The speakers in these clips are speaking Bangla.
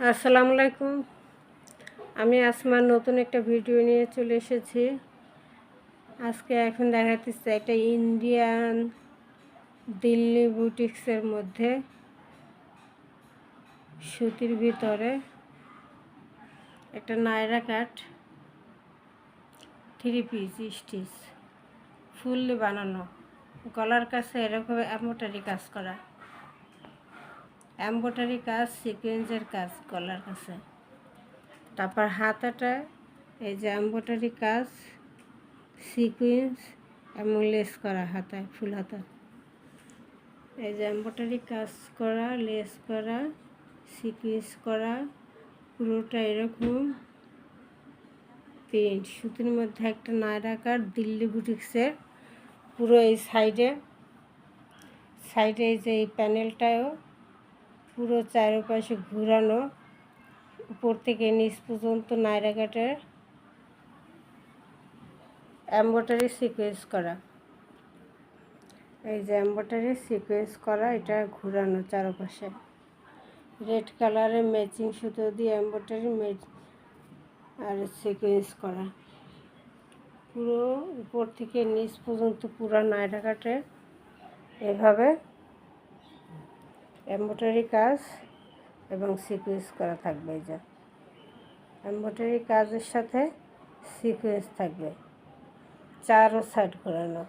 আসসালামু আলাইকুম। আমি আসমার নতুন একটা ভিডিও নিয়ে চলে এসেছি। আজকে এখন দেখাতেছি একটা ইন্ডিয়ান দিল্লি বুটিক্সের মধ্যে সুতির ভিতরে একটা Naira cut three piece stitch fully বানানো। গলার কাছে এরকম এমোটারি কাজ করা। এম্ব্রয়ডারি কাজ, সিকোয়েন্সের কাজ, গলার কাছে। তারপর হাতাটা এই যে এম্ব্রয়ডারি কাজ, সিকোয়েন্স এবং লেস করা হাতায়, ফুল হাতা এই যে এম্ব্রয়ডারি কাজ করা, লেস করা, সিকোয়েন্স করা, পুরোটা এরকম। প্রিন্ট, সুতির মধ্যে একটা নায়রাকার দিল্লি বুটিক্সের, পুরো এই সাইডে। সাইডে যে এই প্যানেলটাও পুরো চারপাশে ঘুরানো, উপর থেকে নিচ পর্যন্ত কাটের এম্ব্রয়ডারি সিকোয়েন্স করা। এই যে এম্ব্রয়ডারি সিকোয়েন্স করা, এটা ঘুরানো চারপাশে। রেড কালারের ম্যাচিং সুতো দিয়ে এম্ব্রয়ডারি ম্যাচ আর সিকোয়েন্স করা। পুরো উপর থেকে নিচ পর্যন্ত পুরো নায়রা কাটে এভাবে এম্ব্রয়ডারি কাজ এবং সিকুয়েন্স করা থাকবে এই যে। এম্ব্রয়ডারি কাজের সাথে সিকুয়েন্স থাকবে। চারও সাইড ঘোরানো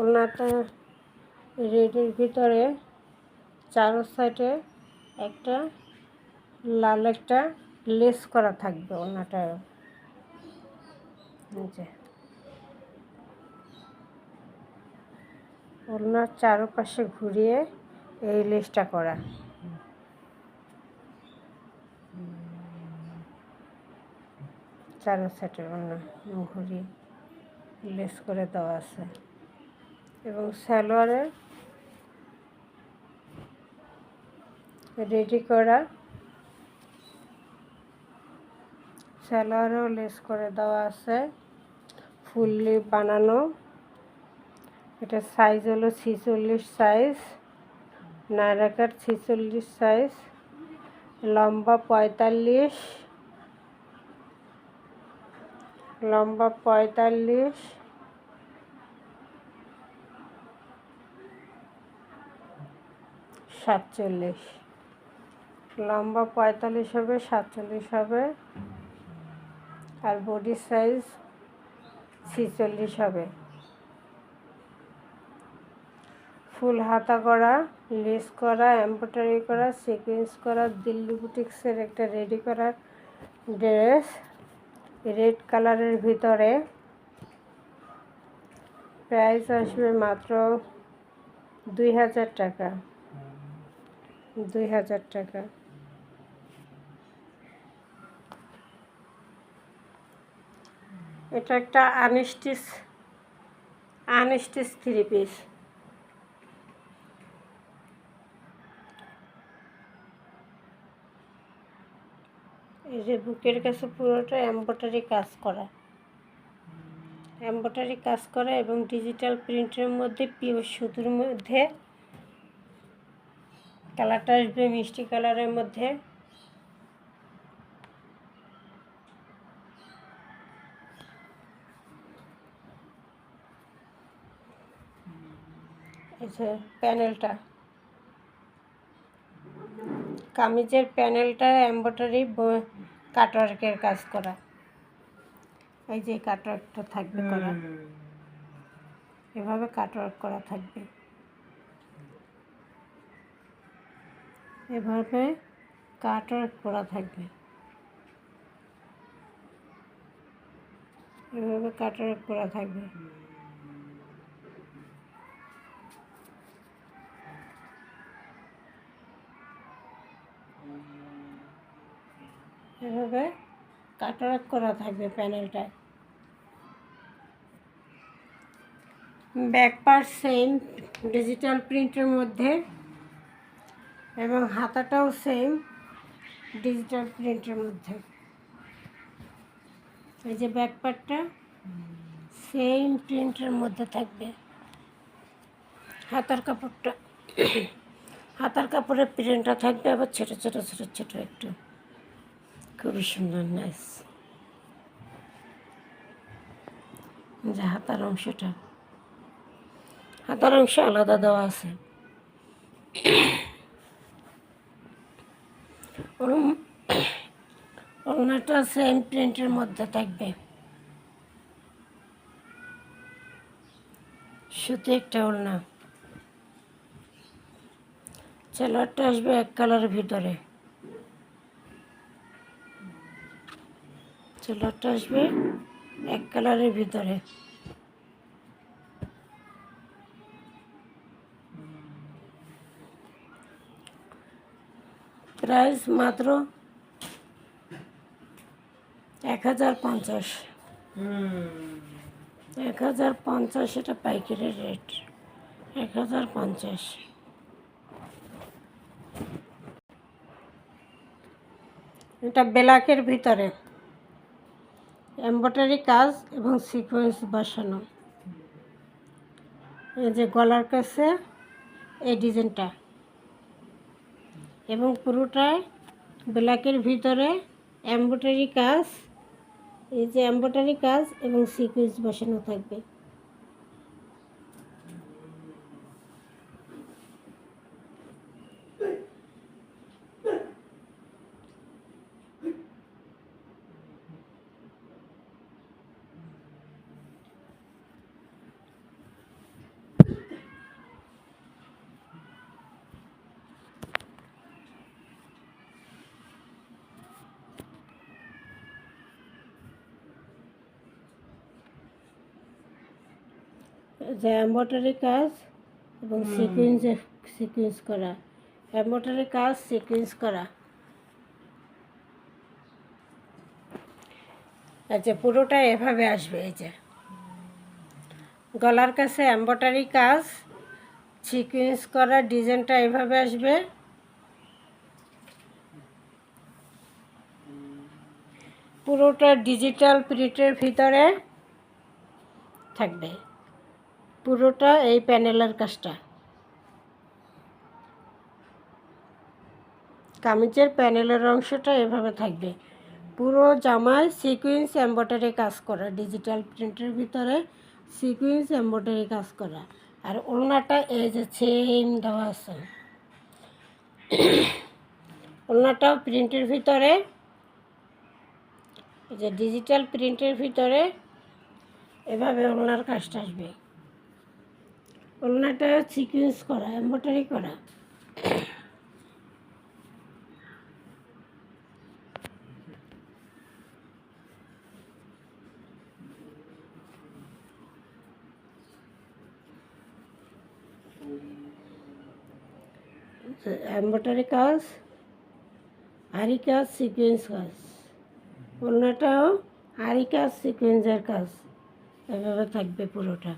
ওনাটা রেডের ভিতরে চারো সাইডে একটা লাল একটা লেস করা থাকবে ওনাটা। যে। ওনার চারপাশে ঘুরিয়ে এই লেসটা করা। চারো সেটের ওনা ঘুরিয়ে লেস করে দেওয়া আছে। এবং সালোয়ারে রেডি করা সালোয়ারও লেস করে দেওয়া আছে। ফুললি বানানো। এটা সাইজ হলো ছিচল্লিশ সাইজ নায়রাকার ছিচল্লিশ সাইজ লম্বা পঁয়তাল্লিশ লম্বা পঁয়তাল্লিশ, সাতচল্লিশ। লম্বা পঁয়তাল্লিশ হবে, সাতচল্লিশ হবে। আর বডি সাইজ ছিচল্লিশ হবে। ফুল হাতা করা লেস করা এম্ব্রয়ডারি করা সিকুয়েন্স করা, দিল্লি বুটিক্সের একটা রেডি করা ড্রেস রেড কালারের ভিতরে প্রাইস আসবে মাত্র দুই হাজার টাকা। দুই হাজার টাকা। এটা একটা আনস্টিচ আনস্টিচ থ্রি পিস। এই যে বুকের কাছে পুরোটা এম্ব্রয়ডারি কাজ করা। এম্ব্রয়ডারি কাজ করা এবং ডিজিটাল প্রিন্টের মধ্যে পিওর সুতোর মধ্যে কালারটা আসবে মিষ্টি কালারের মধ্যে। এই যে প্যানেলটা। কামিজের প্যানেলটা এম্ব্রয়ডারি কাটওয়ার্কের কাজ করা। এই যে কাটওয়ার্কটা থাকবে করা। এভাবে কাটওয়ার্ক করা থাকবে। এভাবে কাটওয়ার্ক করা থাকবে। এভাবে কাটওয়ার্ক করা থাকবে। এভাবে কাটারাত করা থাকবে প্যানেলটায়। ব্যাক পার্ট সেম ডিজিটাল প্রিন্টের মধ্যে, এবং হাতাটাও সেম ডিজিটাল প্রিন্টের মধ্যে। এই যে ব্যাক পার্টটা সেম প্রিন্টের মধ্যে থাকবে। হাতার কাপড়টা, হাতার কাপড়ের প্রিন্টটা থাকবে আবার ছোটো ছোটো ছোটো ছোটো একটু। খুবই সুন্দর নাইস যে হাতার অংশটা হাতার অংশ আলাদা দেওয়া আছে ওড়নাটা সেম প্রিন্টের মধ্যে থাকবে সুতি একটা ওড়না চেলারটা আসবে এক কালারের ভিতরে চেলারটা আসবে এক কালারের ভিতরে। প্রাইস মাত্র এক হাজার পঞ্চাশ। এক হাজার পঞ্চাশ এটা পাইকারি রেট। এক হাজার পঞ্চাশ। এটা ব্ল্যাকের ভিতরে। এম্ব্রয়ডারি কাজ এবং সিকোয়েন্স বসানো। এই যে গলার কাছে এই ডিজাইনটা। এবং পুরোটায় ব্ল্যাকের ভিতরে এম্ব্রয়ডারি কাজ, এই যে এম্ব্রয়ডারি কাজ এবং সিকোয়েন্স বসানো থাকবে। যে এম্ব্রয়ডারি কাজ এবং সিকুয়েন্স সিকুয়েন্স করা। এম্ব্রয়ডারি কাজ সিকুয়েন্স করা। আচ্ছা পুরোটা এভাবে আসবে এই যে। গলার কাছে এম্ব্রয়ডারি কাজ সিকুয়েন্স করা ডিজাইনটা এভাবে আসবে। পুরোটা ডিজিটাল প্রিন্টের ভিতরে থাকবে। পুরোটা এই প্যানেলের কাজটা। কামিজের প্যানেলের অংশটা এভাবে থাকবে। পুরো জামায় সিকুয়েন্স এম্ব্রয়ডারি কাজ করা, ডিজিটাল প্রিন্টের ভিতরে সিকুয়েন্স এম্ব্রয়ডারি কাজ করা। আর ওড়নাটা এই যে চেন দেওয়া আছে। ওড়নাটাও প্রিন্টের ভিতরে যে ডিজিটাল প্রিন্টের ভিতরে এভাবে ওড়নার কাজটা আসবে। ওড়নাটা সিকুয়েন্স করা, এম্ব্রয়ডারি করা। এম্ব্রয়ডারি কাজ আরি কাজ, সিকুয়েন্স কাজ। ওড়নাটাও আরি কাজ, সিকুয়েন্সের কাজ। এভাবে থাকবে পুরোটা।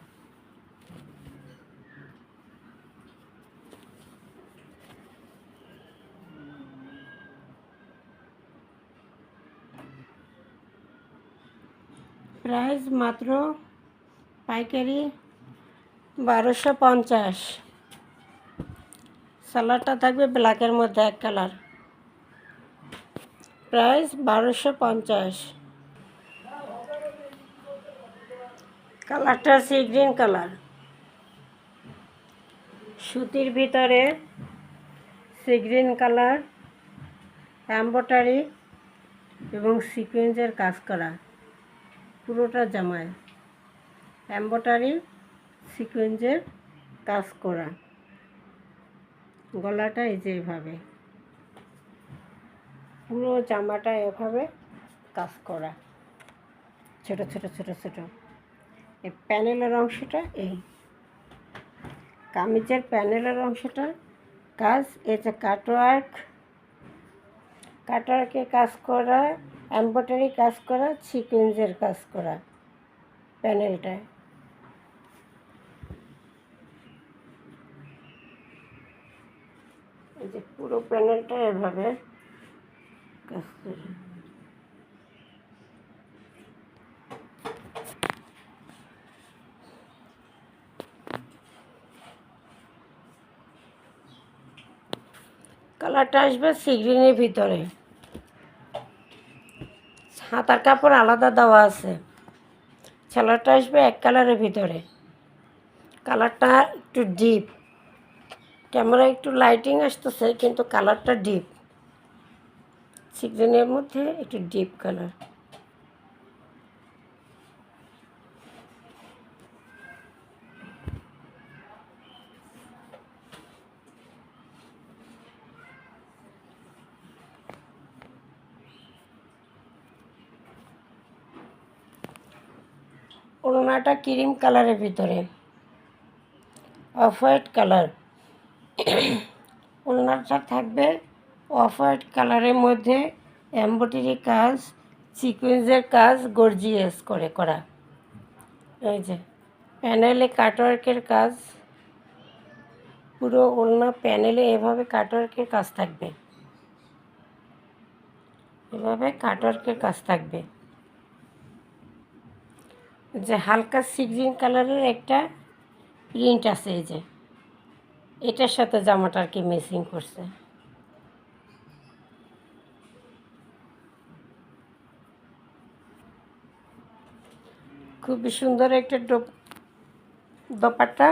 প্রাইস মাত্র পাইকারি বারোশো পঞ্চাশ। সালাডটা থাকবে ব্ল্যাকের মধ্যে এক কালার। প্রাইস বারোশো পঞ্চাশ। কালারটা সি গ্রিন কালার। সুতির ভিতরে সি গ্রিন কালার, এম্ব্রয়ডারি এবং সিকুয়েন্সের কাজ করা। পুরোটা জামায় এম্ব্রয়ডারি সিকুয়েন্সের কাজ করা। গলাটা এই যে এভাবে। পুরো জামাটা এভাবে কাজ করা। ছোট ছোট ছোট ছোট। এই প্যানেলের অংশটা এই। কামিজের প্যানেলের অংশটা কাজ। যে কাটওয়ার্ক কাটওয়ার্কে কাজ করা এম্ব্রয়ডারি কাজ করা সিকুয়েন্সের কাজ করা প্যানেলটায় যে পুরো প্যানেলটা এভাবে কাজ করে। কালারটা আসবে সিগ্রিনের ভিতরে। হাতার কাপড় আলাদা দেওয়া আছে। ছেলাটা আসবে এক কালারের ভিতরে। কালারটা একটু ডিপ ক্যামেরা একটু লাইটিং আসতেছে, কিন্তু কালারটা ডিপ সিকজনের মধ্যে একটু ডিপ কালার ওড়নাটা ক্রিম কালারের ভিতরে। Off white colour. ওড়নাটা থাকবে অফ হোয়াইট কালারের মধ্যে এমব্রয়ডারি কাজ, সিকুয়েন্সের কাজ গর্জিয়াস করে করা। এই যে, প্যানেলে কাটওয়ার্কের কাজ। পুরো ওড়না প্যানেলে এভাবে কাটওয়ার্কের কাজ থাকবে। এভাবে কাটওয়ার্কের কাজ থাকবে। যে হালকা সি গ্রিন কালারের একটা প্রিন্ট আছে এই যে। এটার সাথে জামাটা আর কি মেসিং করছে। খুবই সুন্দর একটা দোপাট্টা।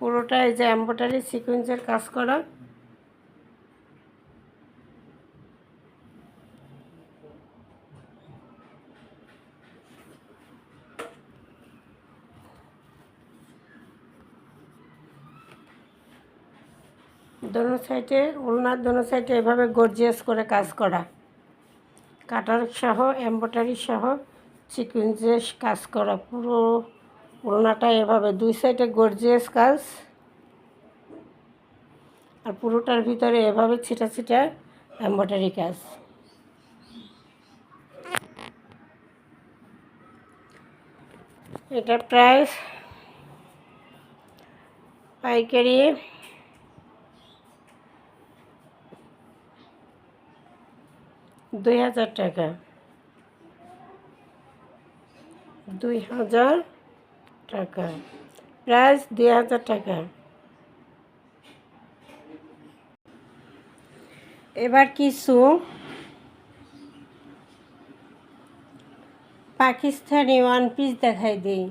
পুরোটা এই যে এম্ব্রয়ডারি সিকোয়েন্সের কাজ করা দোনো সাইডে ওলনার দোনো সাইডে এভাবে গর্জিয়াস করে কাজ করা। কাটার সহ এম্ব্রয়ডারি সহ সিকুয়েন্সেস কাজ করা। পুরো ওলনাটা এভাবে, দুই সাইডে গর্জিয়াস কাজ। আর পুরোটার ভিতরে এভাবে ছিটা ছিটা এম্ব্রয়ডারি কাজ। এটা প্রাইস পাইকারি দুই হাজার টাকা। দুই হাজার টাকা। প্রাইস দুই হাজার টাকা। এবার কিছু পাকিস্তানি ওয়ান পিস দেখাই দিই।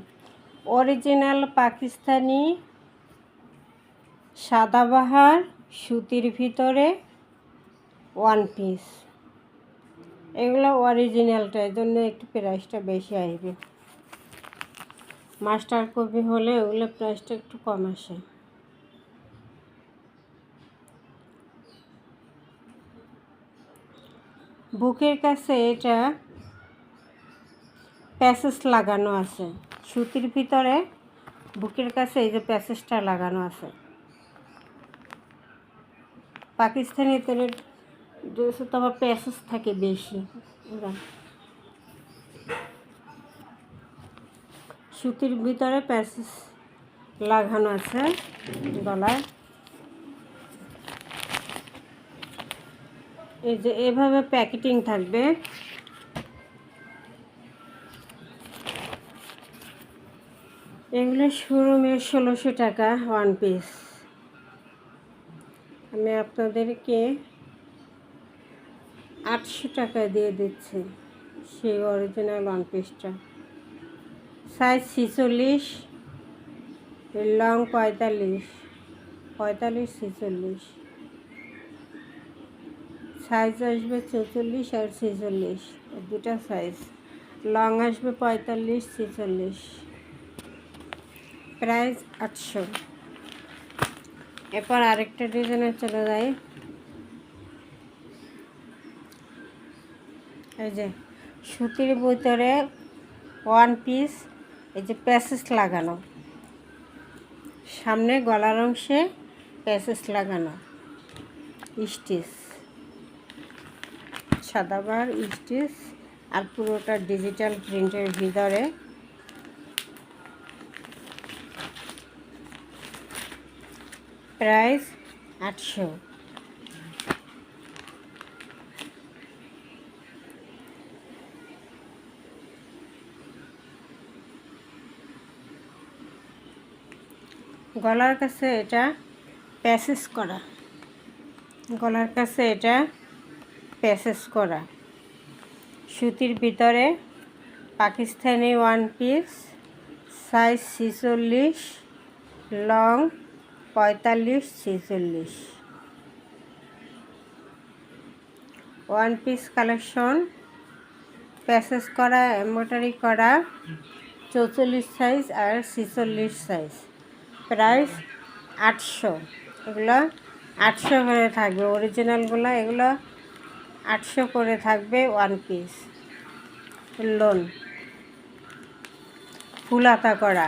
অরিজিনাল পাকিস্তানি সাদাবাহার সুতির ভিতরে ওয়ান পিস। এগুলো অরিজিনালটা এই জন্য একটু প্রাইসটা বেশি আসবে। মাস্টার কপি হলে ওগুলো প্রাইসটা একটু কম আসে। বুকের কাছে এটা প্যাসেজ লাগানো আছে। সুতির ভিতরে বুকের কাছে এই যে প্যাসেজটা লাগানো আছে। পাকিস্তানি তেলের ড্রেসে তো আবার প্যাসেজ থাকে বেশি। ওরা। সুতির ভিতরে প্যাসেজ লাগানো আছে গলায়। এই যে এভাবে প্যাকেটিং থাকবে। এগুলো শোরুমে ষোলোশো টাকা ওয়ান পিস। আমি আপনাদেরকে আটশো টাকা দিয়ে দিচ্ছে সেই অরিজিনাল ওয়ান পিসটা সাইজ ছিচল্লিশ লং পঁয়তাল্লিশ পঁয়তাল্লিশ ছিচল্লিশ। সাইজ আসবে চৌচল্লিশ আর ছেচল্লিশ দুটা সাইজ লং আসবে পঁয়তাল্লিশ, ছেচল্লিশ। প্রাইস আটশো। এরপর আরেকটা ডিজাইনে চলে যায় এই যে সুতির ভিতরে ওয়ান পিস, এই যে প্যাসেজ লাগানো। সামনে গলার অংশে প্যাসেজ লাগানো। স্টিচ। সাদাবার স্টিচ আর পুরোটা ডিজিটাল প্রিন্টের ভিতরে। প্রাইস আটশো। গলার কাছে এটা প্যাসেজ করা। গলার কাছে এটা প্যাসেজ করা। সুতির ভিতরে পাকিস্তানি ওয়ান পিস, সাইজ ছিচল্লিশ, লং পঁয়তাল্লিশ ছিচল্লিশ। ওয়ান পিস কালেকশন প্যাসেজ করা, এমব্রয়ডারি করা, চৌচল্লিশ সাইজ আর ছিচল্লিশ সাইজ। প্রাইস আটশো। এগুলো আটশো করে থাকবে। অরিজিনালগুলো এগুলো আটশো করে থাকবে ওয়ান পিস লোন ফুল আতা করা।